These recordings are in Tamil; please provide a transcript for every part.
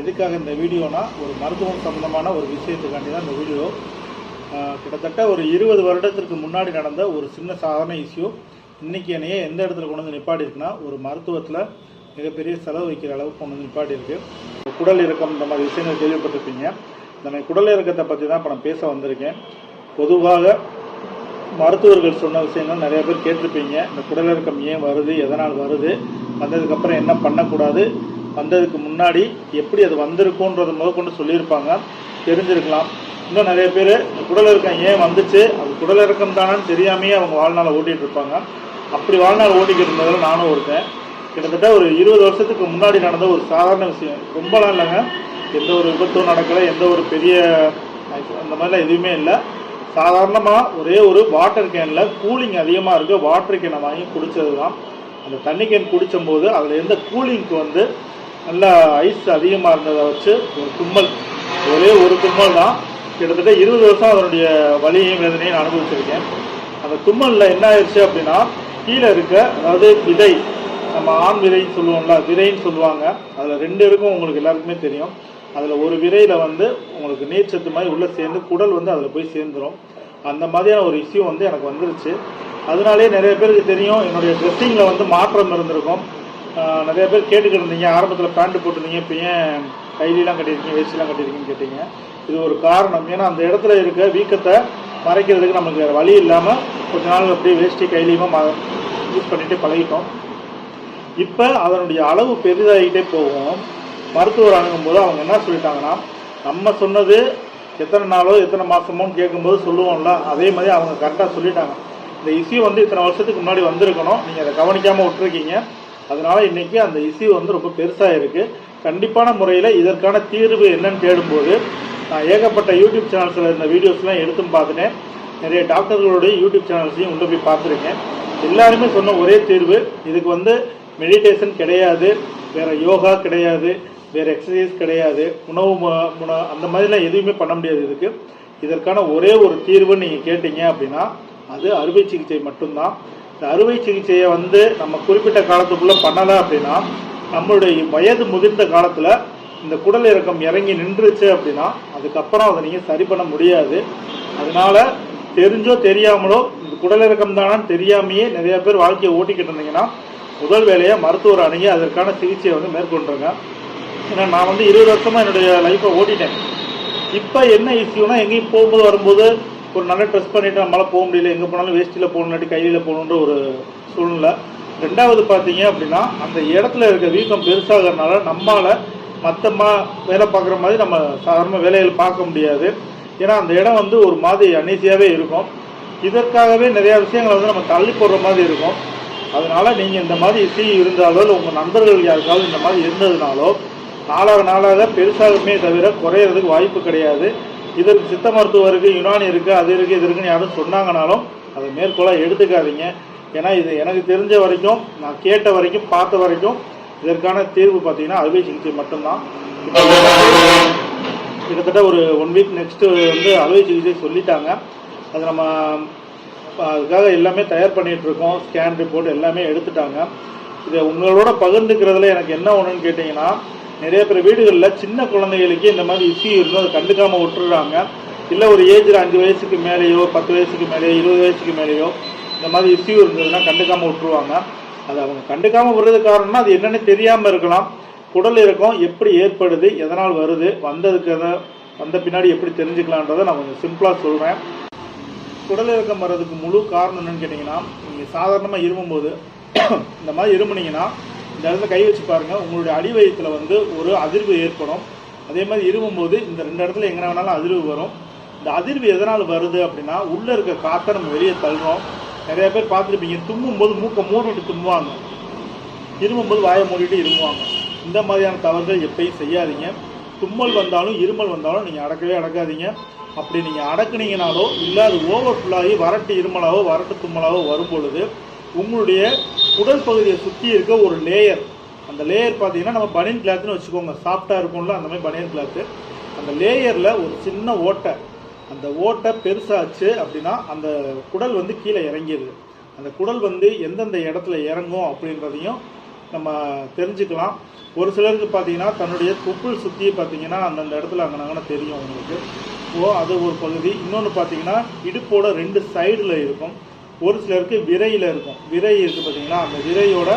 எதுக்காக இந்த வீடியோனா ஒரு மருத்துவம் சம்மந்தமான ஒரு விஷயத்துக்காண்டி தான் இந்த வீடியோ. கிட்டத்தட்ட ஒரு இருபது வருடத்திற்கு முன்னாடி நடந்த ஒரு சின்ன சாதாரண இஷ்யூ. இன்றைக்கி என்னையே எந்த இடத்துல கொண்டு வந்து நிப்பாடி இருக்குன்னா ஒரு மருத்துவத்தில் மிகப்பெரிய செலவு வைக்கிற அளவுக்கு கொண்டு வந்து நிப்பாட்டி குடல் இறக்கம் இந்த மாதிரி விஷயங்கள் கேள்விப்பட்டிருப்பீங்க. இந்த மாதிரி குடல் இறக்கத்தை பற்றி தான் இப்போ நான் பேச வந்திருக்கேன். பொதுவாக மருத்துவர்கள் சொன்ன விஷயங்கள் நிறைய பேர் கேட்டிருப்பீங்க. இந்த குடலிறக்கம் ஏன் வருது எதனால் வருது வந்ததுக்கப்புறம் என்ன பண்ணக்கூடாது வந்ததுக்கு முன்னாடி எப்படி அது வந்திருக்குன்றத முதற்கொண்டு சொல்லியிருப்பாங்க. தெரிஞ்சிருக்கலாம். இன்னும் நிறைய பேர் இந்த குடலிறக்கம் ஏன் வந்துச்சு? அது குடலிறக்கம் தானான்னு தெரியாமையே அவங்க வாழ்நாளை ஓட்டிகிட்டு இருப்பாங்க. அப்படி வாழ்நாள் ஓட்டிக்கிட்டு இருந்ததில் நானும் ஒருத்தன். கிட்டத்தட்ட ஒரு இருபது வருஷத்துக்கு முன்னாடி நடந்த ஒரு சாதாரண விஷயம். ரொம்பலாம் இல்லைங்க. எந்த ஒரு விபத்தும் நடக்கலை எந்த ஒரு பெரிய அந்த மாதிரிலாம் எதுவுமே இல்லை. சாதாரணமாக ஒரே ஒரு வாட்டர் கேனில் கூலிங் அதிகமாக இருக்குது வாட்டர் கேனை வாங்கி குடித்தது தான் அந்த தண்ணி கேன் குடித்தம்போது அதில் இருந்த கூலிங்க்கு வந்து நல்லா ஐஸ் அதிகமாக இருந்ததை வச்சு ஒரு தும்மல் ஒரே ஒரு தும்மல் தான். கிட்டத்தட்ட இருபது வருஷம் அதனுடைய வலியையும் வேதனையும் நான் அனுபவிச்சிருக்கேன். அந்த தும்மலில் என்ன ஆயிடுச்சு அப்படின்னா கீழே இருக்க அதாவது விதை நம்ம ஆண் விதைன்னு சொல்லுவோம்ல விதைன்னு சொல்லுவாங்க. அதில் ரெண்டு இருக்கும் உங்களுக்கு எல்லாருக்குமே தெரியும். அதில் ஒரு விரையில் வந்து உங்களுக்கு நீர்ச்சத்து மாதிரி உள்ளே சேர்ந்து குடல் வந்து அதில் போய் சேர்ந்துரும். அந்த மாதிரியான ஒரு இஷ்யூ வந்து எனக்கு வந்துருச்சு. அதனாலே நிறைய பேருக்கு தெரியும் என்னுடைய ட்ரெஸ்ஸிங்கில் வந்து மாற்றம் இருந்திருக்கும். நிறைய பேர் கேட்டுக்கிட்டு இருந்தீங்க ஆரம்பத்தில் பேண்ட் போட்டிருந்தீங்க. இப்போ ஏன் கைலிலாம் கட்டியிருக்கீங்க வேஸ்ட்லாம் கட்டியிருக்கீங்கன்னு கேட்டீங்க. இது ஒரு காரணம். ஏன்னா அந்த இடத்துல இருக்க வீக்கத்தை மறைக்கிறதுக்கு நமக்கு வேறு வழி இல்லாமல் கொஞ்ச நாள் அப்படியே வேஷ்டி கைலியுமா யூஸ் பண்ணிட்டு பழகிட்டோம். இப்போ அதனுடைய அளவு பெரிதாகிட்டே போகும். மருத்துவர் அணுகும்போது அவங்க என்ன சொல்லிட்டாங்கன்னா நம்ம சொன்னது எத்தனை நாளோ எத்தனை மாதமோன்னு கேட்கும்போது சொல்லுவோம்ல அதே மாதிரி அவங்க கரெக்டாக சொல்லிட்டாங்க. இந்த இஷ்யூ வந்து இத்தனை வருஷத்துக்கு முன்னாடி வந்திருக்கணும். நீங்கள் அதை கவனிக்காமல் விட்டுருக்கீங்க. அதனால் இன்றைக்கி அந்த இஷ்யூ வந்து ரொம்ப பெருசாக இருக்குது கண்டிப்பான முறையில் இதற்கான தீர்வு என்னன்னு தேடும்போது நான் ஏகப்பட்ட யூடியூப் சேனல்ஸில் இருந்த வீடியோஸ்லாம் எடுத்தும் பார்த்துட்டேன். நிறைய டாக்டர்களுடைய யூடியூப் சேனல்ஸையும் உள்ள போய் பார்த்துருக்கேன். எல்லாருமே சொன்ன ஒரே தீர்வு இதுக்கு வந்து மெடிடேஷன் கிடையாது வேற யோகா கிடையாது வேற எக்ஸசைஸ் கிடையாது உணவு உணவு முன- அந்த மாதிரிலாம் எதுவுமே பண்ண முடியாது இதுக்கு. இதற்கான ஒரே ஒரு தீர்வு நீங்கள் கேட்டீங்க அப்படின்னா அது அறுவை சிகிச்சை மட்டும்தான். இந்த அறுவை சிகிச்சையை வந்து நம்ம குறிப்பிட்ட காலத்துக்குள்ளே பண்ணலை அப்படின்னா நம்மளுடைய வயது முதிர்ந்த காலத்தில் இந்த குடல் இறக்கம் இறங்கி நின்றுச்சு அப்படின்னா அதுக்கப்புறம் அதை நீங்கள் சரி பண்ண முடியாது. அதனால தெரிஞ்சோ தெரியாமலோ இந்த குடல் இறக்கம் தானான்னு தெரியாமையே நிறையா பேர் வாழ்க்கையை ஓட்டிக்கிட்டு இருந்தீங்கன்னா முதல் வேலையை மருத்துவர் அணுகி அதற்கான சிகிச்சையை வந்து மேற்கொண்டுருங்க. ஏன்னா நான் வந்து இருபது வருஷமாக என்னுடைய லைஃப்பை ஓட்டிட்டேன். இப்போ என்ன இஷ்யூனா எங்கேயும் போகும்போது வரும்போது ஒரு நல்ல ட்ரெஸ் பண்ணிட்டு நம்மளால போக முடியல. எங்கே போனாலும் வேஷ்டியில் போகணும் கையில் போகணுன்ற ஒரு சூழ்நிலை. ரெண்டாவது பார்த்தீங்க அப்படின்னா அந்த இடத்துல இருக்க வீக்கம் பெருசாகிறதுனால நம்மளால் மற்ற வேலை பார்க்குற மாதிரி நம்ம சாதாரண வேலைகள் பார்க்க முடியாது. ஏன்னா அந்த இடம் வந்து ஒரு மாதிரி அனீசியாகவே இருக்கும். இதற்காகவே நிறைய விஷயங்களை வந்து நம்ம தள்ளி போடுற மாதிரி இருக்கும். அதனால நீங்கள் இந்த மாதிரி இசை இருந்தாலோ இல்லை உங்கள் நண்பர்கள் யாருக்காவது இந்த மாதிரி இருந்ததுனாலோ நாளாக நாளாக பெருசாகுமே தவிர குறையிறதுக்கு வாய்ப்பு கிடையாது. இதற்கு சித்த மருத்துவம் இருக்குது யுனானி இருக்குது அது இருக்குது இது இருக்குன்னு யாரும் சொன்னாங்கனாலும் அதை மேற்கோளாக எடுத்துக்காதீங்க. ஏன்னா இது எனக்கு தெரிஞ்ச வரைக்கும் நான் கேட்ட வரைக்கும் பார்த்த வரைக்கும் இதற்கான தீர்வு பார்த்தீங்கன்னா அறுவை சிகிச்சை மட்டும்தான். கிட்டத்தட்ட ஒரு ஒன் வீக் நெக்ஸ்ட்டு வந்து அறுவை சிகிச்சை சொல்லிட்டாங்க. அது நம்ம அதுக்காக எல்லாமே தயார் பண்ணிகிட்ருக்கோம் இருக்கோம். ஸ்கேன் ரிப்போர்ட் எல்லாமே எடுத்துட்டாங்க. இதை உங்களோட பகிர்ந்துக்கிறதுல எனக்கு என்ன ஒன்றுன்னு கேட்டிங்கன்னா நிறைய பேர் வீடுகளில் சின்ன குழந்தைகளுக்கு இந்த மாதிரி இஷ்யூ இருந்தோ அதை கண்டுக்காமல் விட்டுறாங்க. இல்லை ஒரு ஏஜில் அஞ்சு வயசுக்கு மேலேயோ பத்து வயசுக்கு மேலேயோ இருபது வயசுக்கு மேலேயோ இந்த மாதிரி இஷ்யூ இருந்ததுன்னா கண்டுக்காமல் விட்டுருவாங்க. அது அவங்க கண்டுக்காமல் விடுறது காரணம்னா அது என்னன்னு தெரியாமல் இருக்கலாம். குடல் இறக்கம் எப்படி ஏற்படுது எதனால் வருது வந்ததுக்கு வந்த பின்னாடி எப்படி தெரிஞ்சுக்கலான்றதை நான் கொஞ்சம் சிம்பிளாக சொல்கிறேன் குடல் இறக்கம் வர்றதுக்கு முழு காரணம் என்னன்னு கேட்டிங்கன்னா நீங்கள் சாதாரணமாக இருமும்போது இந்த மாதிரி இருமுனீங்கன்னா இந்த இடத்துல கை வச்சு பாருங்கள் உங்களுடைய அடி வந்து ஒரு அதிர்வு ஏற்படும். அதே மாதிரி இருமும்போது இந்த ரெண்டு இடத்துல எங்கே வேணாலும் அதிர்வு வரும். இந்த அதிர்வு எதனால் வருது அப்படின்னா உள்ளே இருக்க காற்றை நம்ம வெளியே தள்ளுறோம். நிறைய பேர் பார்த்துருப்பீங்க தும்மும்போது மூக்கை மூடிட்டு தும்புவாங்க இருமும்போது வாயை மூடிட்டு இருமுவாங்க. இந்த மாதிரியான தவறுகள் எப்பயும் செய்யாதீங்க. தும்மல் வந்தாலும் இருமல் வந்தாலும் நீங்கள் அடக்கவே அடக்காதீங்க. அப்படி நீங்கள் அடக்குனீங்கனாலோ இல்லை அது ஓவர் ஃபுல்லாகி வறட்டு இருமலாவோ வறட்டு தும்மலாவோ வரும் பொழுது உங்களுடைய உடல் பகுதியை சுற்றி இருக்க ஒரு லேயர் அந்த லேயர் பார்த்தீங்கன்னா நம்ம பனியன் கிளாத்னு வச்சுக்கோங்க. சாஃப்டாக இருக்கும்ல அந்த மாதிரி பனியன் கிளாத்து அந்த லேயரில் ஒரு சின்ன ஓட்டை. அந்த ஓட்டை பெருசாச்சு அப்படின்னா அந்த குடல் வந்து கீழே இறங்கிடுது அந்த குடல் வந்து எந்தெந்த இடத்துல இறங்கும் அப்படின்றதையும் நம்ம தெரிஞ்சுக்கலாம். ஒரு சிலருக்கு பார்த்தீங்கன்னா தன்னுடைய தொப்புள் சுற்றி பார்த்தீங்கன்னா அந்தந்த இடத்துல அங்கனாங்கன்னா தெரியும் உங்களுக்கு. ஸோ அது ஒரு பகுதி. இன்னொன்று பார்த்தீங்கன்னா இடுப்போட ரெண்டு சைடில் இருக்கும். ஒரு சிலருக்கு விரையில் இருக்கும். விரை இருக்குது பார்த்தீங்களா அந்த விரையோட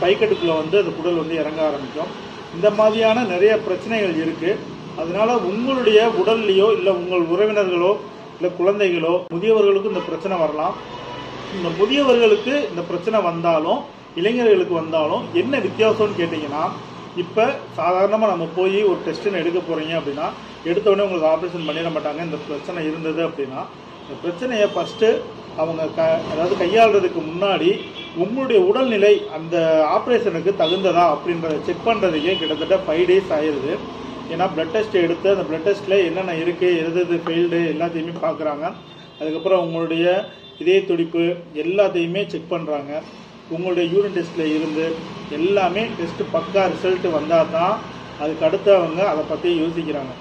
பைக்கட்டுக்குள்ளே வந்து அந்த குடல் வந்து இறங்க ஆரம்பிக்கும். இந்த மாதிரியான நிறைய பிரச்சனைகள் இருக்குது அதனால உங்களுடைய உடல்லையோ இல்லை உங்கள் உறவினர்களோ இல்லை குழந்தைகளோ முதியவர்களுக்கும் இந்த பிரச்சனை வரலாம். இந்த முதியவர்களுக்கு இந்த பிரச்சனை வந்தாலும் இளைஞர்களுக்கு வந்தாலும் என்ன வித்தியாசம்னு கேட்டிங்கன்னா இப்போ சாதாரணமாக நம்ம போய் ஒரு டெஸ்ட்டுன்னு எடுக்க போகிறீங்க அப்படின்னா எடுத்த உடனே உங்களுக்கு ஆப்ரேஷன் பண்ணிட மாட்டாங்க. இந்த பிரச்சனை இருந்தது அப்படின்னா இந்த பிரச்சனையை ஃபஸ்ட்டு அவங்க க அதாவது கையாளுறதுக்கு முன்னாடி உங்களுடைய உடல்நிலை அந்த ஆப்ரேஷனுக்கு தகுந்ததா அப்படின்றத செக் பண்ணுறதுக்கே கிட்டத்தட்ட ஃபைவ் டேஸ் ஆயிடுது ஏன்னா பிளட் டெஸ்ட் எடுத்து அந்த பிளட் டெஸ்ட்டில் என்னென்ன இருக்குது எது எது ஃபெயில்டு எல்லாத்தையுமே பார்க்குறாங்க அதுக்கப்புறம் உங்களுடைய இதய துடிப்பு எல்லாத்தையுமே செக் பண்ணுறாங்க உங்களுடைய யூரின் டெஸ்ட்டில் இருந்து எல்லாமே டெஸ்ட்டு பக்கா ரிசல்ட்டு வந்தால் தான் அதுக்கு அடுத்து அவங்க அதை பற்றி யோசிக்கிறாங்க.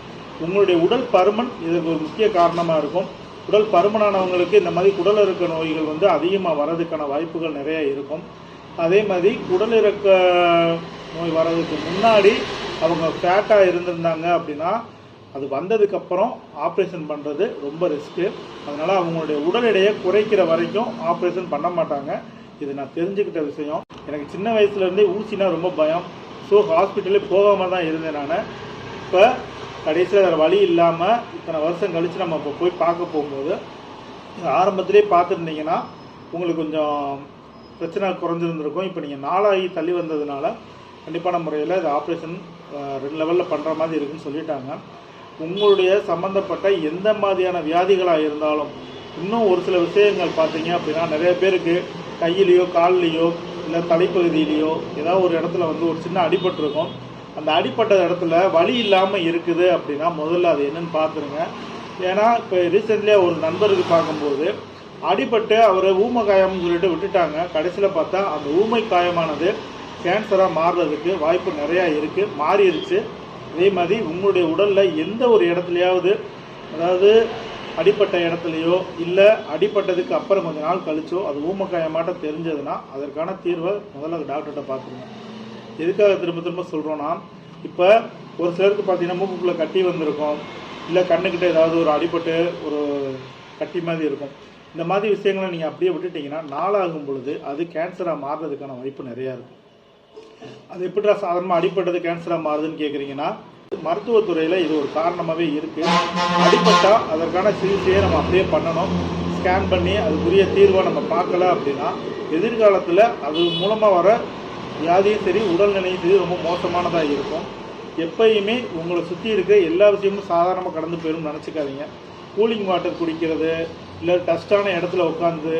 உங்களுடைய உடல் பருமன் இதுக்கு ஒரு முக்கிய காரணமாக இருக்கும். உடல் பருமனானவங்களுக்கு இந்த மாதிரி குடல் இறக்க நோய்கள் வந்து அதிகமாக வர்றதுக்கான வாய்ப்புகள் நிறைய இருக்கும். அதே மாதிரி குடல் இறக்க நோய் வர்றதுக்கு முன்னாடி அவங்க ஃபேட்டாக இருந்திருந்தாங்க அப்படின்னா அது வந்ததுக்கப்புறம் ஆப்ரேஷன் பண்ணுறது ரொம்ப ரிஸ்க்கு அதனால் அவங்களுடைய உடல் எடையை குறைக்கிற வரைக்கும் ஆப்ரேஷன் பண்ண மாட்டாங்க. இது நான் தெரிஞ்சுக்கிட்ட விஷயம். எனக்கு சின்ன வயசுலேருந்தே ஊசினா ரொம்ப பயம். ஸோ ஹாஸ்பிட்டலே போகாமல் தான் இருந்தேன் நான். இப்போ கடைசியில் வேறு வழி இல்லாமல் இத்தனை வருஷம் கழித்து நம்ம இப்போ போய் பார்க்க போகும்போது ஆரம்பத்திலே பார்த்துருந்தீங்கன்னா உங்களுக்கு கொஞ்சம் பிரச்சனை குறைஞ்சிருந்திருக்கும். இப்போ நீங்கள் நாளாகி தள்ளி வந்ததுனால கண்டிப்பான முறையில் இது ஆப்ரேஷன் ரெண்டு லெவலில் பண்ணுற மாதிரி இருக்குன்னு சொல்லிட்டாங்க. உங்களுடைய சம்மந்தப்பட்ட எந்த மாதிரியான வியாதிகளாக இருந்தாலும் இன்னும் ஒரு சில விஷயங்கள் பார்த்தீங்க அப்படின்னா நிறைய பேருக்கு கையிலையோ கால்லையோ இல்லை தலைப்பகுதியிலையோ ஏதாவது ஒரு இடத்துல வந்து ஒரு சின்ன அடிபட்டிருக்கும். அந்த அடிப்பட்ட இடத்துல வலி இல்லாமல் இருக்குது அப்படின்னா முதல்ல அது என்னன்னு பார்த்துருங்க ஏன்னா இப்போ ரீசெண்ட்லியாக ஒரு நண்பருக்கு பார்க்கும்போது அடிபட்டு அவரை ஊம காயம்னு சொல்லிட்டு விட்டுட்டாங்க. கடைசியில் பார்த்தா அந்த ஊமை காயமானது கேன்சராக மாறுறதுக்கு வாய்ப்பு நிறையா இருக்குது மாறிடுச்சு அதே மாதிரி உங்களுடைய உடலில் எந்த ஒரு இடத்துலையாவது அதாவது அடிப்பட்ட இடத்துலையோ இல்லை அடிப்பட்டதுக்கு அப்புறம் கொஞ்ச நாள் கழிச்சோ அது ஊமக்காயமாட்டம் தெரிஞ்சதுன்னா அதற்கான தீர்வை முதல்ல டாக்டர்கிட்ட பார்த்துருங்க எதுக்காக திரும்ப திரும்ப சொல்கிறோன்னா இப்போ ஒரு சிலருக்கு பார்த்தீங்கன்னா மூக்குக்குள்ளே கட்டி வந்திருக்கும். இல்லை கண்ணுக்கிட்ட ஏதாவது ஒரு அடிபட்டு ஒரு கட்டி மாதிரி இருக்கும். இந்த மாதிரி விஷயங்களை நீங்கள் அப்படியே விட்டுட்டீங்கன்னா நாளாகும் பொழுது அது கேன்சராக மாறுறதுக்கான வாய்ப்பு நிறையா இருக்கும் அது எப்படிடா சாதாரணமாக அடிப்பட்டது கேன்சராக மாறுதுன்னு கேட்குறீங்கன்னா மருத்துவத்துறையில் இது ஒரு காரணமாகவே இருக்குது அடிப்பட்டால் அதற்கான சிகிச்சையை நம்ம அப்படியே பண்ணணும். ஸ்கேன் பண்ணி அதுக்குரிய தீர்வை நம்ம பார்க்கல அப்படின்னா எதிர்காலத்தில் அது மூலமாக வர வியாதியும் சரி உடல்நிலையும் சரி ரொம்ப மோசமானதாக இருக்கும். எப்பயுமே உங்களை சுற்றி இருக்க எல்லா விஷயமும் சாதாரணமாக கடந்து போயிடும் நினச்சிக்காதீங்க. கூலிங் வாட்டர் குடிக்கிறது இல்லை டஸ்டான இடத்துல உட்காந்து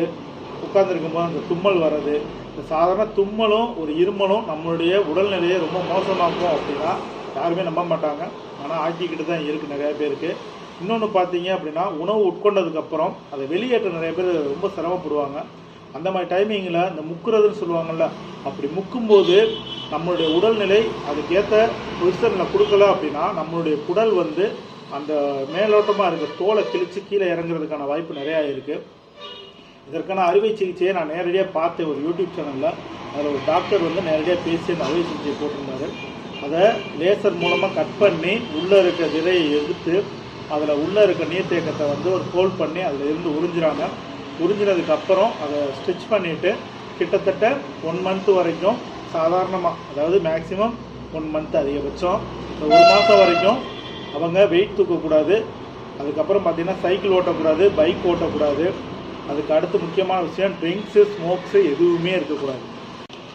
உட்காந்துருக்கும் போது அந்த தும்மல் வர்றது. இந்த சாதாரண தும்மலும் ஒரு இருமலும் நம்மளுடைய உடல்நிலையை ரொம்ப மோசமாக்கும் அப்படின்னா யாருமே நம்ப மாட்டாங்க. ஆனால் ஆக்கிக்கிட்டு தான் இருக்குது நிறைய பேருக்கு. இன்னொன்று பார்த்தீங்க அப்படின்னா உணவு உட்கொண்டதுக்கப்புறம் அதை வெளியேற்ற நிறைய பேர் ரொம்ப சிரமப்படுவாங்க. அந்த மாதிரி டைமிங்கில் இந்த முக்குறதுன்னு சொல்லுவாங்கள்ல அப்படி முக்கும்போது நம்மளுடைய உடல்நிலை அதுக்கேற்ற பொசிஷனில் கொடுக்கல அப்படின்னா நம்மளுடைய குடல் வந்து அந்த மேலோட்டமாக இருக்க தோலை கிழிச்சு கீழே இறங்குறதுக்கான வாய்ப்பு நிறையா இருக்குது இதற்கான அறுவை சிகிச்சையை நான் நேரடியாக பார்த்தேன் ஒரு யூடியூப் சேனலில் அதில் ஒரு டாக்டர் வந்து நேரடியாக பேசி அந்த அறுவை சிகிச்சையை போட்டிருந்தாரு. அதை லேசர் மூலமாக கட் பண்ணி உள்ளே இருக்க விதையை எடுத்து அதில் உள்ளே இருக்க நீர்த்தேக்கத்தை வந்து ஒரு கோல் பண்ணி அதில் இருந்து உறிஞ்சுறாங்க. உறிஞ்சினதுக்கு அப்புறம் அதை ஸ்டிச் பண்ணிவிட்டு கிட்டத்தட்ட ஒன் மந்த் வரைக்கும் சாதாரணமாக அதாவது மேக்ஸிமம் ஒன் மந்த் அதிகபட்சம். ஒரு மாதம் வரைக்கும் அவங்க வெயிட் தூக்கக்கூடாது. அதுக்கப்புறம் பார்த்திங்கன்னா சைக்கிள் ஓட்டக்கூடாது பைக் ஓட்டக்கூடாது. அதுக்கு அடுத்து முக்கியமான விஷயம் ட்ரிங்க்ஸு ஸ்மோக்ஸு எதுவுமே இருக்கக்கூடாது.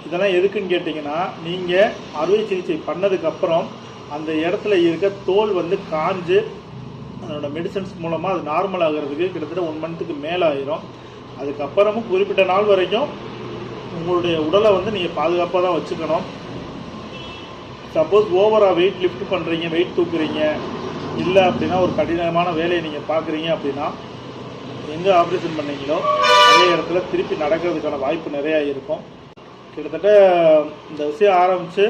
இதெல்லாம் எதுக்குன்னு கேட்டிங்கன்னா நீங்கள் அறுவை சிகிச்சை பண்ணதுக்கப்புறம் அந்த இடத்துல இருக்க தோல் வந்து காஞ்சு அதனோட மெடிசன்ஸ் மூலமாக அது நார்மல் ஆகிறதுக்கு கிட்டத்தட்ட ஒன் மந்த்துக்கு மேலே ஆயிரும். அதுக்கப்புறமும் குறிப்பிட்ட நாள் வரைக்கும் உங்களுடைய உடலை வந்து நீங்கள் பாதுகாப்பாக தான் வச்சுக்கணும். சப்போஸ் ஓவராக வெயிட் லிஃப்ட் பண்ணுறீங்க வெயிட் தூக்குறீங்க. இல்லை அப்படின்னா ஒரு கடினமான வேலையை நீங்கள் பார்க்குறீங்க அப்படின்னா எங்கே ஆப்ரேஷன் பண்ணீங்களோ அதே இடத்துல திருப்பி நடக்கிறதுக்கான வாய்ப்பு நிறையா இருக்கும். கிட்டத்தட்ட இந்த விஷயம் ஆரம்பித்து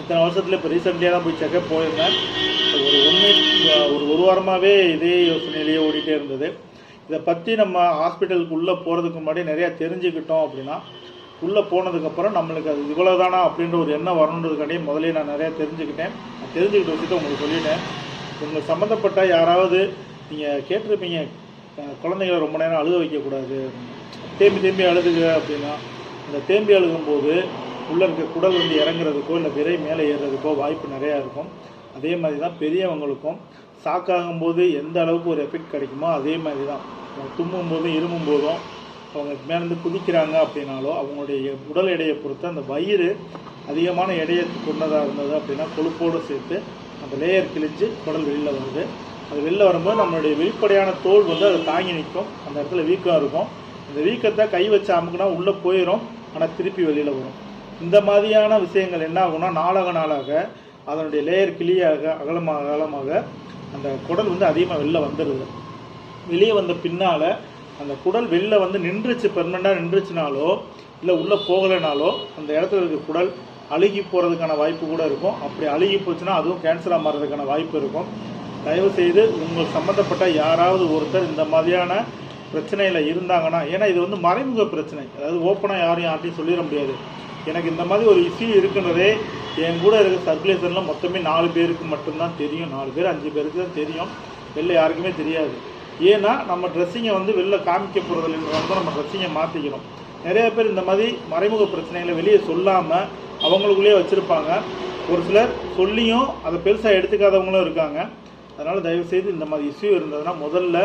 இத்தனை வருஷத்தில் இப்போ ரீசெண்ட்லியாக தான் போய் செக்கப் போயிருந்தேன். ஒரு ஒன்று ஒரு ஒரு வாரமாகவே இதே யோசனையிலேயே ஓடிட்டே இருந்தது. இதை பற்றி நம்ம ஹாஸ்பிட்டலுக்கு உள்ளே போகிறதுக்கு முன்னாடி நிறையா தெரிஞ்சுக்கிட்டோம் அப்படின்னா உள்ளே போனதுக்கப்புறம் நம்மளுக்கு அது இவ்வளோதானா அப்படின்ற ஒரு எண்ணம் வரணுன்றதுக்காண்டியே முதலே நான் நிறையா தெரிஞ்சுக்கிட்டேன். நான் தெரிஞ்சுக்கிட்டு வச்சுட்டு உங்களுக்கு சொல்லிட்டேன். உங்களுக்கு சம்மந்தப்பட்ட யாராவது நீங்கள் கேட்டிருப்பீங்க அஹ் குழந்தைகளை ரொம்ப நேரம் அழுக வைக்கக்கூடாது தேம்பி தேம்பி அழுதுக அப்படின்னா இந்த தேம்பி அழுகும்போது உள்ளே இருக்க குடல் வந்து இறங்குறதுக்கோ இல்லை விரை மேலே ஏறுறதுக்கோ வாய்ப்பு நிறையா இருக்கும். அதே மாதிரி தான் பெரியவங்களுக்கும் சாக்காகும் போது எந்த அளவுக்கு ஒரு எஃபெக்ட் கிடைக்குமோ அதே மாதிரி தான். அவங்க தும்மும் போதும் இருமும் போதும் அவங்க மேலேருந்து குதிக்கிறாங்க அப்படின்னாலோ அவங்களுடைய உடல் எடையை பொறுத்து அந்த வயிறு அதிகமான எடையை கொண்டதாக இருந்தது அப்படின்னா கொழுப்போடு சேர்த்து அந்த லேயர் கிழிஞ்சு குடல் வெளியில் வருது. அது வெளில வரும்போது நம்மளுடைய வெளிப்படையான தோல் வந்து அதை தாங்கி நிற்கும். அந்த இடத்துல வீக்கம் இருக்கும். இந்த வீக்கத்தை கை வச்சு அமுக்குனா உள்ளே போயிடும் ஆனால் திருப்பி வெளியில் வரும். இந்த மாதிரியான விஷயங்கள் என்ன ஆகும்னா நாளாக நாளாக அதனுடைய லேயர் கிளியாக அகலமாக அகலமாக அந்த குடல் வந்து அதிகமாக வெளில வந்துடுது வெளியே வந்த பின்னால் அந்த குடல் வெளில வந்து நின்றுச்சு பெர்மனண்டாக நின்றுச்சுனாலோ இல்லை உள்ளே போகலைனாலோ அந்த இடத்துல இருக்க குடல் அழுகி போகிறதுக்கான வாய்ப்பு கூட இருக்கும். அப்படி அழுகி போச்சுன்னா அதுவும் கேன்சராக மாறுறதுக்கான வாய்ப்பு இருக்கும். தயவுசெய்து உங்கள் சம்மந்தப்பட்ட யாராவது ஒருத்தர் இந்த மாதிரியான பிரச்சனையில் இருந்தாங்கன்னா ஏன்னா இது வந்து மறைமுக பிரச்சனை. அதாவது ஓப்பனாக யாரும் யார்ட்டையும் சொல்லிட முடியாது. எனக்கு இந்த மாதிரி ஒரு இஷ்யூ இருக்குன்றதே என் கூட இருக்க சர்க்குலேஷனில் மொத்தமே நாலு பேருக்கு மட்டும்தான் தெரியும். நாலு பேர் அஞ்சு பேருக்கு தான் தெரியும். வெளில யாருக்குமே தெரியாது. ஏன்னா நம்ம ட்ரெஸ்ஸிங்கை வந்து வெளில காமிக்க போகிறதுலன்றத நம்ம ட்ரெஸ்ஸிங்கை மாற்றிக்கிறோம் நிறைய பேர் இந்த மாதிரி மறைமுக பிரச்சனைகளை வெளியே சொல்லாமல் அவங்களுக்குள்ளேயே வச்சுருப்பாங்க. ஒரு சிலர் சொல்லியும் அதை பெருசாக எடுத்துக்காதவங்களும் இருக்காங்க. அதனால் தயவுசெய்து இந்த மாதிரி இஷ்யூ இருந்ததுன்னா முதல்ல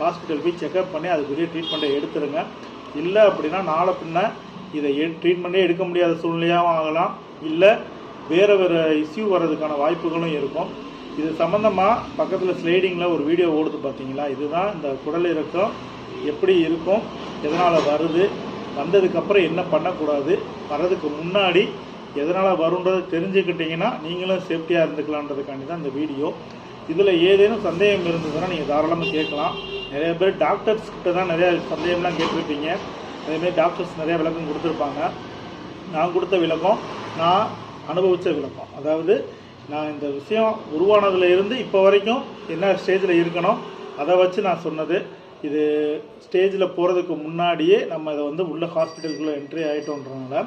ஹாஸ்பிட்டல் போய் செக்அப் பண்ணி அதுக்குரிய ட்ரீட்மெண்ட்டை எடுத்துருங்க. இல்லை அப்படின்னா நாளை பின்ன இதை ட்ரீட்மெண்ட்டே எடுக்க முடியாத சூழ்நிலையாகவும் ஆகலாம். இல்லை வேறு வேறு இஷ்யூ வர்றதுக்கான வாய்ப்புகளும் இருக்கும். இது சம்மந்தமாக பக்கத்தில் ஸ்லைடிங்கில் ஒரு வீடியோ ஓடுது பார்த்தீங்களா இதுதான் இந்த குடல் இறக்கம் எப்படி இருக்கும் எதனால் வருது வந்ததுக்கப்புறம் என்ன பண்ணக்கூடாது வர்றதுக்கு முன்னாடி எதனால் வருன்றதை தெரிஞ்சுக்கிட்டிங்கன்னா நீங்களும் சேஃப்டியாக இருந்துக்கலான்றதுக்காண்டி தான் இந்த வீடியோ இதில் ஏதேனும் சந்தேகம் இருந்ததுன்னா நீங்கள் தாராளமாக கேட்கலாம். நிறைய பேர் டாக்டர்ஸ் கிட்ட தான் நிறைய சந்தேகம்லாம் கேட்டிருப்பீங்க. அதேமாதிரி டாக்டர்ஸ் நிறைய விளக்கம் கொடுத்துருப்பாங்க. நான் கொடுத்த விளக்கம் நான் அனுபவித்த விளக்கம். அதாவது நான் இந்த விஷயம் உருவானதுலேருந்து இப்போ வரைக்கும் என்ன ஸ்டேஜில் இருக்கணும் அதை வச்சு நான் சொன்னது. இது ஸ்டேஜில் போகிறதுக்கு முன்னாடியே நம்ம இதை வந்து உள்ள ஹாஸ்பிட்டலுக்குள்ளே என்ட்ரி ஆகிட்டோன்றதுனால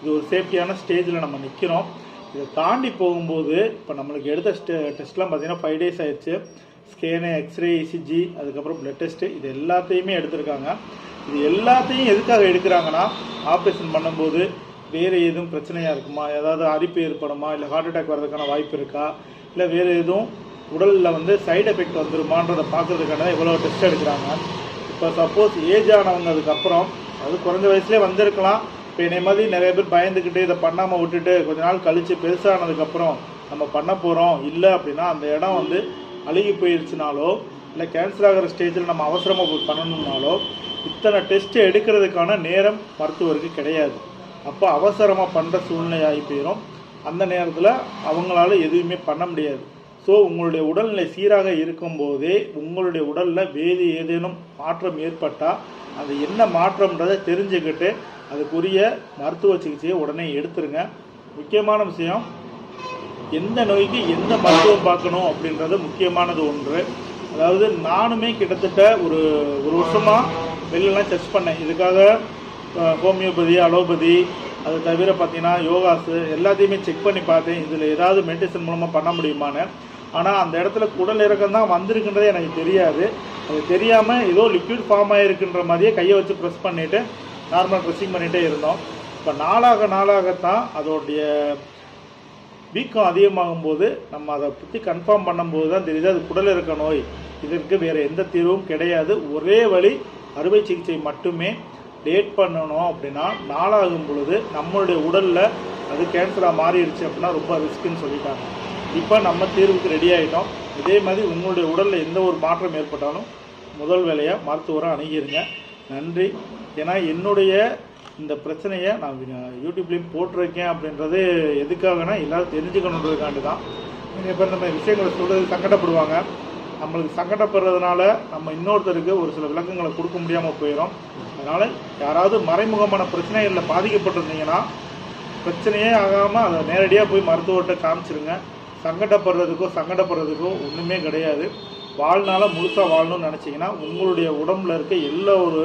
இது ஒரு சேஃப்டியான ஸ்டேஜில் நம்ம நிற்கிறோம் இதை தாண்டி போகும்போது இப்போ நம்மளுக்கு எடுத்த ஸ்டெ டெஸ்ட்லாம் பார்த்திங்கன்னா ஃபைவ் டேஸ் ஆயிடுச்சு. ஸ்கேனு எக்ஸ்ரே இசிஜி அதுக்கப்புறம் பிளட் டெஸ்ட்டு இது எல்லாத்தையுமே எடுத்திருக்காங்க. இது எல்லாத்தையும் எதுக்காக எடுக்கிறாங்கன்னா ஆப்ரேஷன் பண்ணும்போது வேறு எதுவும் பிரச்சனையாக இருக்குமா? ஏதாவது அரிப்பு ஏற்படுமா? இல்லை ஹார்ட் அட்டாக் வர்றதுக்கான வாய்ப்பு இருக்கா? இல்லை வேறு எதுவும் உடலில் வந்து சைடு எஃபெக்ட் வந்துருமான்றதை பார்க்கறதுக்கான தான் இவ்வளோ டெஸ்ட் எடுக்கிறாங்க. இப்போ சப்போஸ் ஏஜ் ஆனவங்க அதுக்கப்புறம் அது குறைஞ்ச வயசுலேயே வந்திருக்கலாம். இப்போ என்னை மாதிரி நிறைய பேர் பயந்துக்கிட்டு இதை பண்ணாமல் விட்டுட்டு கொஞ்ச நாள் கழித்து பெருசானதுக்கப்புறம் நம்ம பண்ண போகிறோம் இல்லை அப்படின்னா அந்த இடம் வந்து அழுகி போயிருச்சுனாலோ இல்லை கேன்சர் ஆகிற ஸ்டேஜில் நம்ம அவசரமாக போய் பண்ணணும்னாலோ இத்தனை டெஸ்ட்டு எடுக்கிறதுக்கான நேரம் மருத்துவருக்கு கிடையாது. அப்போ அவசரமாக பண்ணுற சூழ்நிலை ஆகி போயிடும் அந்த நேரத்தில் அவங்களால எதுவுமே பண்ண முடியாது. ஸோ உங்களுடைய உடல்நிலை சீராக இருக்கும்போதே உங்களுடைய உடலில் வேறு ஏதேனும் மாற்றம் ஏற்பட்டால் அது என்ன மாற்றம்ன்றதை தெரிஞ்சுக்கிட்டு அதுக்குரிய மருத்துவ சிகிச்சையை உடனே எடுத்துருங்க. முக்கியமான விஷயம் எந்த நோய்க்கு எந்த மருத்துவம் பார்க்கணும் அப்படின்றது முக்கியமானது ஒன்று. அதாவது நானுமே கிட்டத்தட்ட ஒரு ஒரு வருஷமாக வெளிலலாம் செக் பண்ணேன். இதுக்காக ஹோமியோபதி அலோபதி அது தவிர பார்த்தீங்கன்னா யோகாஸு எல்லாத்தையுமே செக் பண்ணி பார்த்தேன். இதில் ஏதாவது மெடிசன் மூலமாக பண்ண முடியுமான்னு. ஆனால் அந்த இடத்துல குடல் இறக்கம் தான் வந்திருக்குன்றதே எனக்கு தெரியாது. அது தெரியாமல் ஏதோ லிக்விட் ஃபார்ம் ஆகிருக்குன்ற மாதிரியே கையை வச்சு ப்ரெஸ் பண்ணிவிட்டு நார்மல் ட்ரெஸ்ஸிங் பண்ணிகிட்டே இருந்தோம். இப்போ நாளாக நாளாகத்தான் அதோடைய வீக்கம் அதிகமாகும் போது நம்ம அதை பற்றி கன்ஃபார்ம் பண்ணும்போது தான் தெரியுது. அது குடல் இருக்க நோய். இதற்கு வேறு எந்த தீர்வும் கிடையாது. ஒரே வழி அறுவை சிகிச்சை மட்டுமே லேட் பண்ணணும் அப்படின்னா நாளாகும் பொழுது நம்மளுடைய உடலில் அது கேன்சராக மாறிடுச்சு அப்படின்னா ரொம்ப ரிஸ்க்குன்னு சொல்லிட்டாங்க. இப்போ நம்ம தீர்வுக்கு ரெடி ஆகிட்டோம் இதே மாதிரி உங்களுடைய உடலில் எந்த ஒரு மாற்றம் ஏற்பட்டாலும் முதல் வேலையாக மருத்துவரை அணுகிருங்க. நன்றி. ஏன்னா என்னுடைய இந்த பிரச்சனையை நான் யூடியூப்லேயும் போட்டிருக்கேன் அப்படின்றது எதுக்காகனா எல்லாரும் தெரிஞ்சுக்கணுன்றதுக்காண்டு தான் நிறைய பேர் நம்ம விஷயங்களை சொல்கிறது சங்கடப்படுவாங்க. நம்மளுக்கு சங்கடப்படுறதுனால நம்ம இன்னொருத்தருக்கு ஒரு சில விளக்கங்களை கொடுக்க முடியாமல் போயிடும் அதனால் யாராவது மறைமுகமான பிரச்சனைகளில் பாதிக்கப்பட்டிருந்தீங்கன்னா பிரச்சனையே ஆகாமல் அதை நேரடியாக போய் மருத்துவர்கிட்ட காமிச்சிருங்க. சங்கடப்படுறதுக்கோ சங்கடப்படுறதுக்கோ ஒன்றுமே கிடையாது. வாழ்நாள முழுசாக வாழணும்னு நினச்சிங்கன்னா உங்களுடைய உடம்புல இருக்க எல்லா ஒரு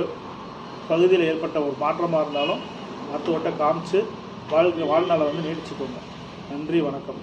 பகுதியில் ஏற்பட்ட ஒரு மாற்றமாக இருந்தாலும் மற்றவர்கிட்ட காமிச்சு வாழ்க்கை வாழ்நாளை வந்து நீடிச்சுக்கோங்க. நன்றி வணக்கம்.